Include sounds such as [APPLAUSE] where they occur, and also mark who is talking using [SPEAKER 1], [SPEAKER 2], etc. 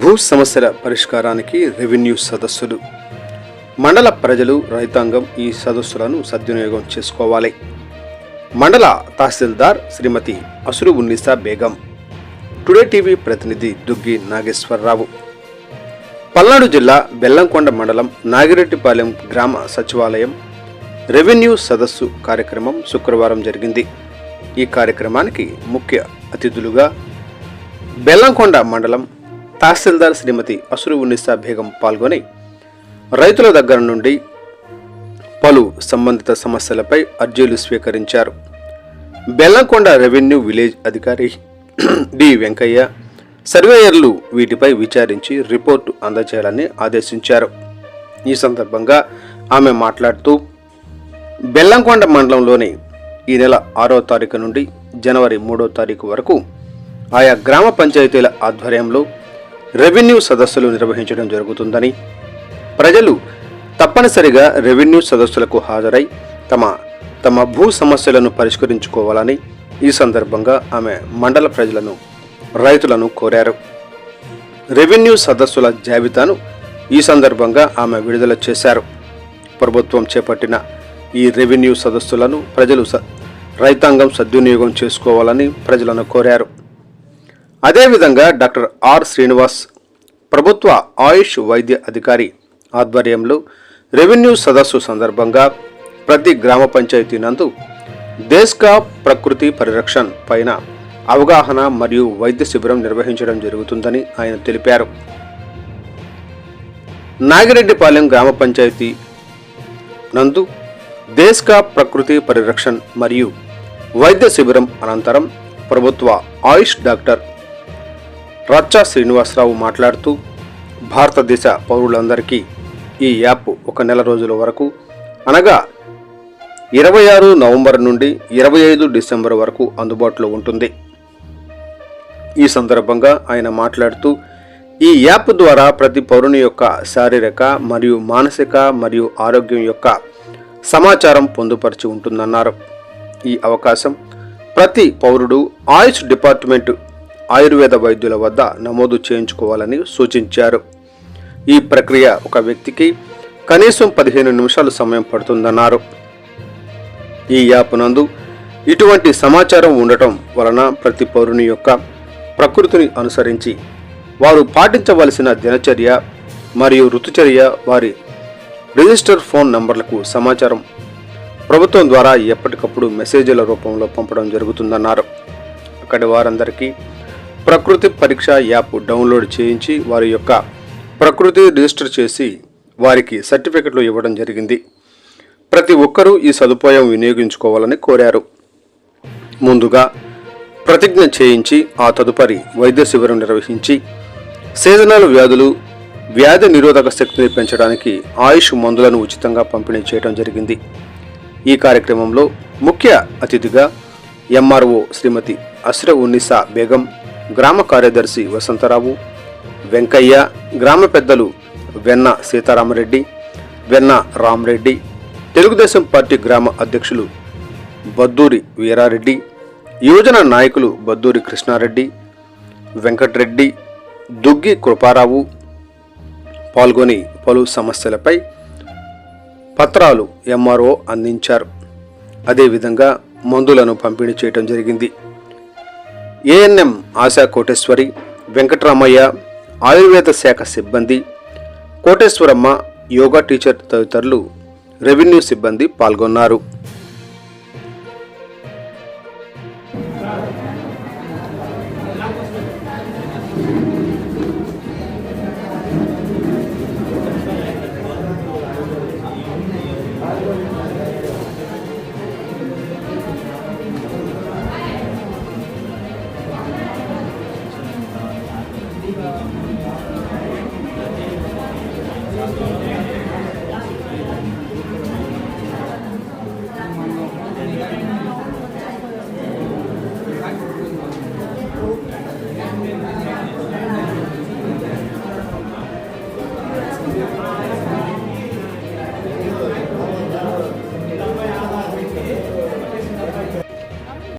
[SPEAKER 1] భూ సమస్యల పరిష్కారానికి రెవెన్యూ సదస్సులు. మండల ప్రజలు రైతాంగం ఈ సదస్సులను సద్వినియోగం చేసుకోవాలి. మండల తహసీల్దార్ శ్రీమతి అసురు ఉన్నిసా బేగం. టుడే టీవీ ప్రతినిధి దుగ్గి నాగేశ్వరరావు. పల్నాడు జిల్లా బెల్లంకొండ మండలం నాగిరెడ్డిపాలెం గ్రామ సచివాలయం రెవెన్యూ సదస్సు కార్యక్రమం శుక్రవారం జరిగింది. ఈ కార్యక్రమానికి ముఖ్య అతిథులుగా బెల్లంకొండ మండలం తహసీల్దార్ శ్రీమతి అసురు ఉన్నిసా బేగం పాల్గొని రైతుల దగ్గర నుండి పలు సంబంధిత సమస్యలపై అర్జీలు స్వీకరించారు. బెల్లంకొండ రెవెన్యూ విలేజ్ అధికారి [CLEARS THROAT] డి వెంకయ్య సర్వేయర్లు వీటిపై విచారించి రిపోర్టు అందజేయాలని ఆదేశించారు. ఈ సందర్భంగా ఆమె మాట్లాడుతూ బెల్లంకొండ మండలంలోని ఈ నెల ఆరో తారీఖు నుండి జనవరి మూడో తారీఖు వరకు ఆయా గ్రామ పంచాయతీల ఆధ్వర్యంలో రెవెన్యూ సదస్సులు నిర్వహించడం జరుగుతుందని ప్రజలు తప్పనిసరిగా రెవెన్యూ సదస్సులకు హాజరై తమ తమ భూ సమస్యలను పరిష్కరించుకోవాలని ఈ సందర్భంగా ఆమె మండల ప్రజలను రైతులను కోరారు. రెవెన్యూ సదస్సుల జాబితాను ఈ సందర్భంగా ఆమె విడుదల చేశారు. ప్రభుత్వం చేపట్టిన ఈ రెవెన్యూ సదస్సులను ప్రజలు స- రైతాంగం సద్వినియోగం చేసుకోవాలని ప్రజలను కోరారు. అదేవిధంగా డాక్టర్ ఆర్ శ్రీనివాస్ ప్రభుత్వ ఆయుష్ వైద్య అధికారి ఆధ్వర్యంలో రెవెన్యూ సదస్సు సందర్భంగా ప్రతి గ్రామ పంచాయతీ నందు దేశ్కా ప్రకృతి పరిరక్షణ్ పైన అవగాహన మరియు వైద్య శిబిరం నిర్వహించడం జరుగుతుందని ఆయన తెలిపారు. నాగిరెడ్డిపాలెం గ్రామ పంచాయతీ నందు దేశ్కా ప్రకృతి పరిరక్షణ్ మరియు వైద్య శిబిరం అనంతరం ప్రభుత్వ ఆయుష్ డాక్టర్ రచ్చా శ్రీనివాసరావు మాట్లాడుతూ భారతదేశ పౌరులందరికీ ఈ యాప్ ఒక నెల రోజుల వరకు అనగా ఇరవై ఆరు నవంబర్ నుండి ఇరవై ఐదు డిసెంబర్ వరకు అందుబాటులో ఉంటుంది. ఈ సందర్భంగా ఆయన మాట్లాడుతూ ఈ యాప్ ద్వారా ప్రతి పౌరుని యొక్క శారీరక మరియు మానసిక మరియు ఆరోగ్యం యొక్క సమాచారం పొందుపరిచి ఉంటుందన్నారు. ఈ అవకాశం ప్రతి పౌరుడు ఆయుష్ డిపార్ట్మెంట్ ఆయుర్వేద వైద్యుల వద్ద నమోదు చేయించుకోవాలని సూచించారు. ఈ ప్రక్రియ ఒక వ్యక్తికి కనీసం పదిహేను నిమిషాలు సమయం పడుతుందన్నారు. ఈ యాప్ నందు ఇటువంటి సమాచారం ఉండటం వలన ప్రతి పౌరుని యొక్క ప్రకృతిని అనుసరించి వారు పాటించవలసిన దినచర్య మరియు ఋతుచర్య వారి రిజిస్టర్ ఫోన్ నంబర్లకు సమాచారం ప్రభుత్వం ద్వారా ఎప్పటికప్పుడు మెసేజ్ల రూపంలో పంపడం జరుగుతుందన్నారు. అక్కడి వారందరికీ ప్రకృతి పరీక్ష యాప్ డౌన్లోడ్ చేయించి వారి యొక్క ప్రకృతి రిజిస్టర్ చేసి వారికి సర్టిఫికెట్లు ఇవ్వడం జరిగింది. ప్రతి ఒక్కరూ ఈ సదుపాయం వినియోగించుకోవాలని కోరారు. ముందుగా ప్రతిజ్ఞ చేయించి ఆ తదుపరి వైద్య శిబిరం నిర్వహించి సీజనల్ వ్యాధులు వ్యాధి నిరోధక శక్తిని పెంచడానికి ఆయుష్ మందులను ఉచితంగా పంపిణీ చేయడం జరిగింది. ఈ కార్యక్రమంలో ముఖ్య అతిథిగా ఎంఆర్ఓ శ్రీమతి అస్ర ఉన్నిసా బేగం గ్రామ కార్యదర్శి వసంతరావు వెంకయ్య గ్రామ పెద్దలు వెన్న సీతారామరెడ్డి వెన్న రామరెడ్డి తెలుగుదేశం పార్టీ గ్రామ అధ్యక్షులు బద్దూరి వీరారెడ్డి యువజన నాయకులు బద్దూరి కృష్ణారెడ్డి వెంకటరెడ్డి దుగ్గి కృపారావు పాల్గొని పలు సమస్యలపై పత్రాలు ఎంఆర్ఓ అందించారు. అదేవిధంగా మందులను పంపిణీ చేయడం జరిగింది. ఏఎన్ఎం ఆశా కోటేశ్వరి వెంకటరామయ్య ఆయుర్వేద శాఖ సిబ్బంది కోటేశ్వరమ్మ యోగా టీచర్ తదితరులు రెవెన్యూ సిబ్బంది పాల్గొన్నారు.